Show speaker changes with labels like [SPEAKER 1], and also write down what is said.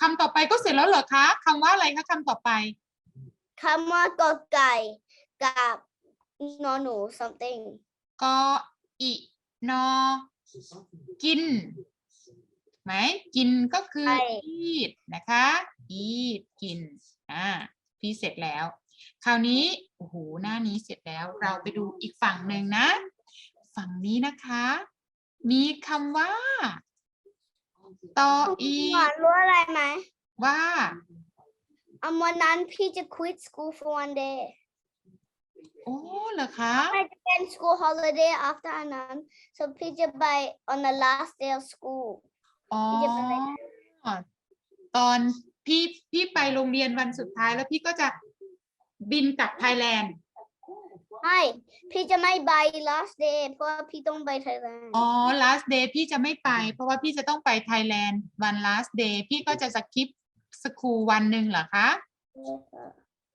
[SPEAKER 1] คำต่อไปก็เสร็จแล้วเหรอคะคำว่าอะไรคะคำต่อไป
[SPEAKER 2] คำว่ากอไก่กับนอหนู something
[SPEAKER 1] กออินอ กินไหมกินก็คือ
[SPEAKER 2] ใช่
[SPEAKER 1] eat นะคะ eat กินอ่าพี่เสร็จแล้ว คราวนี้โอ้โหหน้านี้เสร็จแล้วเราไปดูอีกฝั่งหนึ่งนะ ฝั่งนี้นะคะ มีคำว่า ต่ออี
[SPEAKER 2] หวานรู้อะไรไหม
[SPEAKER 1] ว่า
[SPEAKER 2] อันวันนั้นพี่จะ quit school for one day
[SPEAKER 1] โอ้เหรอคะ
[SPEAKER 2] ไม่จะเป็น school holiday after อันนั้น so พี่จะไป on the last day of school
[SPEAKER 1] อ๋อ
[SPEAKER 2] พี่จะไปไหน
[SPEAKER 1] ตอนพี่พี่ไปโรงเรียนวันสุดท้ายแล้วพี่ก็จะบินกลับไทยแลนด์
[SPEAKER 2] ไม่พี่จะไม่ไป last day เพราะว่าพี่ต้องไปไทยแลนด์
[SPEAKER 1] อ๋อ last day พี่จะไม่ไป เพราะว่าพี่จะต้องไปไทยแลนด์วัน last day พี่ก็จะสกิปสคูลวันหนึ่งเหรอคะ